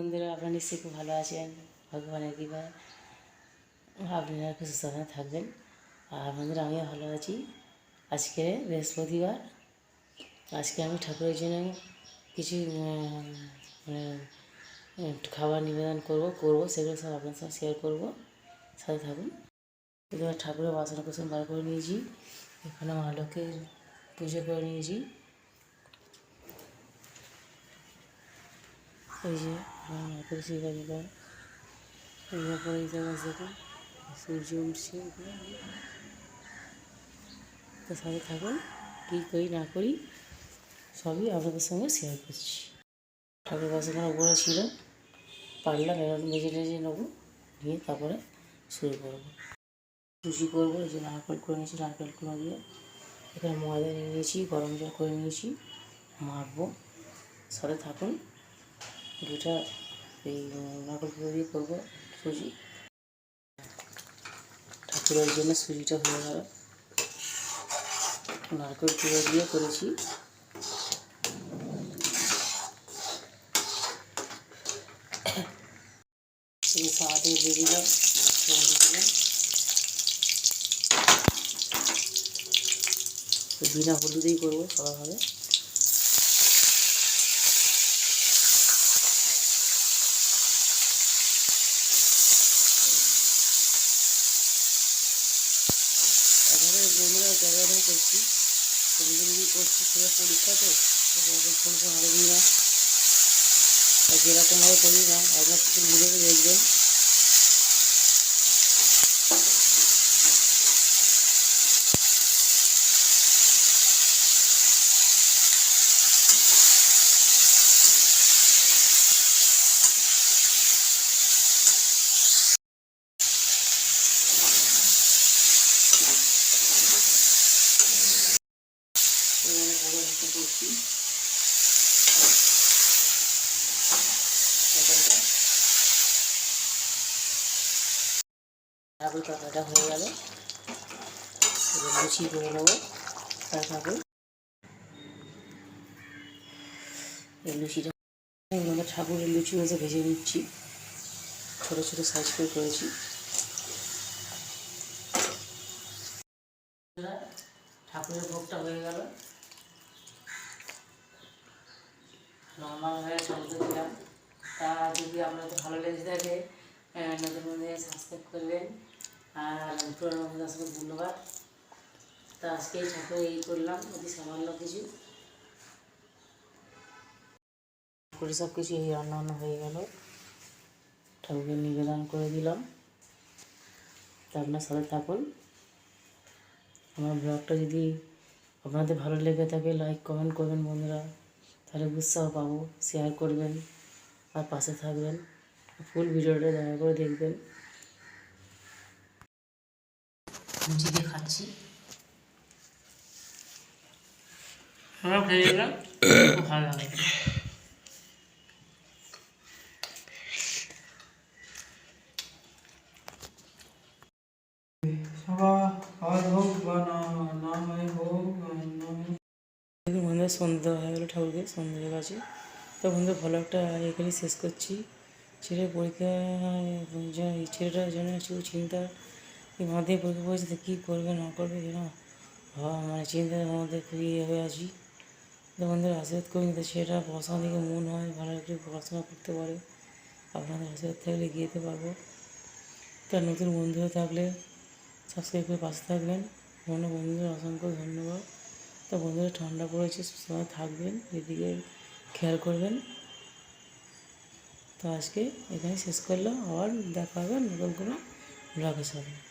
বন্ধুরা, আপনারা নিশ্চয়ই খুব ভালো আছেন। ভগবানের কৃপায়। আপনারা খুব সুস্থভাবে থাকবেন। আর বন্ধুরা, আমিও ভালো আছি। আজকে বৃহস্পতিবার। আজকে আমি ঠাকুরের জন্য কিছু মানে খাবার নিবেদন করব করব, সেগুলো সব আপনার সঙ্গে শেয়ার করব। সাথে থাকুন। ঠাকুরের বাসন কোসন বার করে নিয়েছি। এখানে মা পুজো করে নিয়েছি। এই যে তুলসী গাছটা এই পরে এই গাছ দেখুন সূর্য উঠছে তো সাথে থাকুন, কী করি না করি, সবই আপনাদের সঙ্গে শেয়ার করছি। ঠাকুর বাসনগুলো উপরে ছিল পারলাম এবার মেজে টেজে নেব, নিয়ে তারপরে শুরু করব। সুজি করব, এই যে নারকেল করে নিয়েছি, নারকেল করে দিয়ে এখানে ময়দা নিয়ে নিয়েছি, গরম জল করে নিয়েছি, মাখবো। সাথে থাকুন দুটা এই নারকেল কুড়ো দিয়ে করব, সুজি। ঠাকুরের জন্য সুজিটা হয়ে গেল। নারকেল কুড়ো দিয়ে করেছি। দিলাম বিনা হলুদেই করব সবাইভাবে এবারে বন্ধুরা ক্যামেরা করছি তো নিজে নিজে করছি সেটা পরীক্ষা তো ফোন ফোন আরও দিই না আর যেরকমভাবে করি না আপনার কিছু বুঝে দেখবেন করছি হয়ে গেল। নেব। তার তারপর লুচিটা ঠাকুরের লুচি মতো ভেজে নিচ্ছি। ছোটো ছোটো সাইজ করে করেছি। ঠাকুরের ভোগটা হয়ে গেল। নর্মালভাবে চলতে দিলাম। তা যদি আপনাদের ভালো লেগে থাকে নতুন মধ্যে সাবস্ক্রাইব করবেন। আর পুরোনো বন্ধু আসলে ধন্যবাদ। তা আজকে ঠাকুর এই করলাম, অতি সামান্য কিছু। করে সব কিছু এই রান্না হয়ে গেল। ঠাকুরকে নিবেদন করে দিলাম। তা আপনার সাথে থাকুন। আমার ব্লগটা যদি আপনাদের ভালো লেগে থাকে লাইক কমেন্ট করবেন বন্ধুরা। তাহলে উৎসাহ পাবো শেয়ার করবেন আর পাশে থাকবেন। ফুল ভিডিওটা দয়া করে দেখবেন। লুচি দিয়ে খাচ্ছি। আমরা খেয়ে গেলাম খুব ভালো লাগে। সভা আজ হোক বা না নামে হোক দেখুন সন্ধ্যা হয়ে গেলো ঠাকুরকে, সন্ধ্যা হয়ে গেছে। তো বন্ধু, ভালো একটা এখানেই শেষ করছি। ছেলের পরীক্ষা ছেলেটার জন্য একটু চিন্তা এই মাধ্যমিক পরীক্ষা পড়েছে কী করবে, না করবে যেন ভাবা মানে চিন্তার মধ্যে খুবই ইয়ে হয়ে আছি। তো বন্ধুরা, আশীর্বাদ করুন তো ছেলেটা পড়াশোনার দিকে মন হয়, ভালো একটু পড়াশোনা করতে পারে। আপনাদের আশীর্বাদ থাকলে এগিয়ে যেতে পারব। তার নতুন বন্ধুরা থাকলে সাবস্ক্রাইব করে পাশে থাকবেন। পুরোনো বন্ধুদের অসংখ্য ধন্যবাদ। তো বন্ধুরা ঠান্ডা পড়েছে সময় থাকবেন, এদিকে খেয়াল করবেন। তো আজকে এখানে শেষ করলাম, আবার দেখা হবে নতুন কোনো ব্লগের সাথে।